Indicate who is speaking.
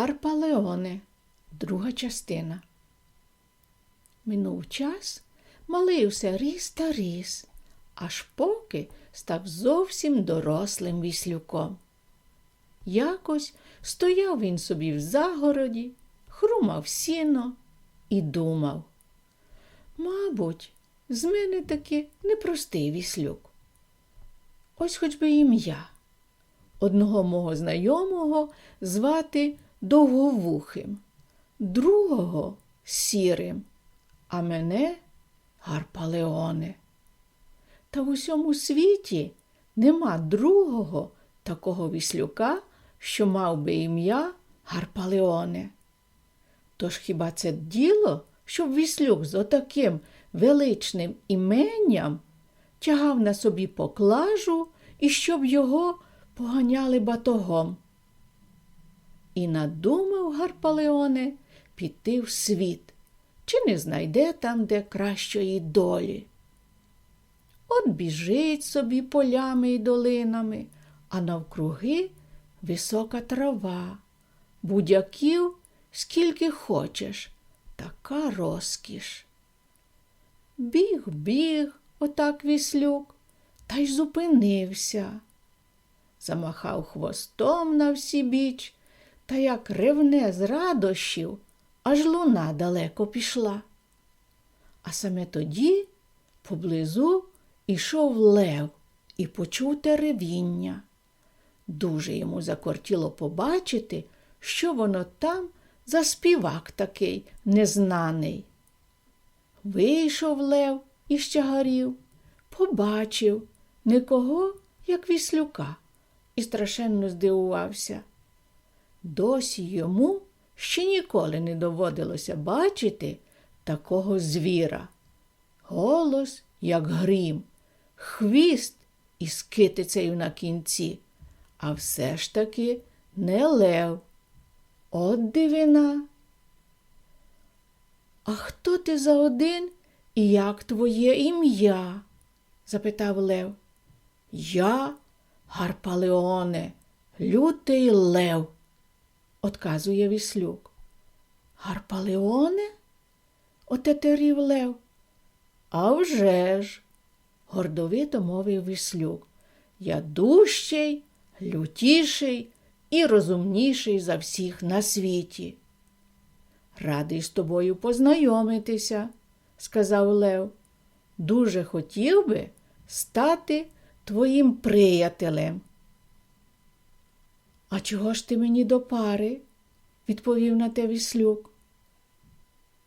Speaker 1: Гарпа Леоне, друга частина. Минув час, малий усе ріс та ріс, аж поки став зовсім дорослим віслюком. Якось стояв він собі в загороді, хрумав сіно і думав. Мабуть, з мене таки непростий віслюк. Ось хоч би ім'я. Одного мого знайомого звати довговухим, другого сірим, а мене Гарпалеоне. Та в усьому світі нема другого такого віслюка, що мав би ім'я Гарпалеоне. Тож хіба це діло, щоб віслюк з отаким величним іменням тягав на собі поклажу і щоб його поганяли батогом? І надумав Гарпалеоне піти в світ, чи не знайде там де кращої долі. От біжить собі полями й долинами, а навкруги висока трава, будяків скільки хочеш, така розкіш. Біг, біг, отак віслюк, та й зупинився. Замахав хвостом на всі біч, та як ревне з радощів, аж луна далеко пішла. А саме тоді поблизу ішов лев і почув те ревіння. Дуже йому закортіло побачити, що воно там за співак такий незнаний. Вийшов лев із чагарів, побачив никого, як віслюка, і страшенно здивувався. Досі йому ще ніколи не доводилося бачити такого звіра. Голос, як грім, хвіст із китицею на кінці, а все ж таки не лев. От дивина. А хто ти за один і як твоє ім'я? запитав Лев. Я, Гарпалеоне, лютий лев, отказує віслюк. Гарпалеоне? отетерів Лев. «А вже ж!» – гордовито мовив віслюк. Я дужчий, лютіший і розумніший за всіх на світі. Радий з тобою познайомитися, сказав Лев. Дуже хотів би стати твоїм приятелем. А чого ж ти мені до пари? відповів на те віслюк.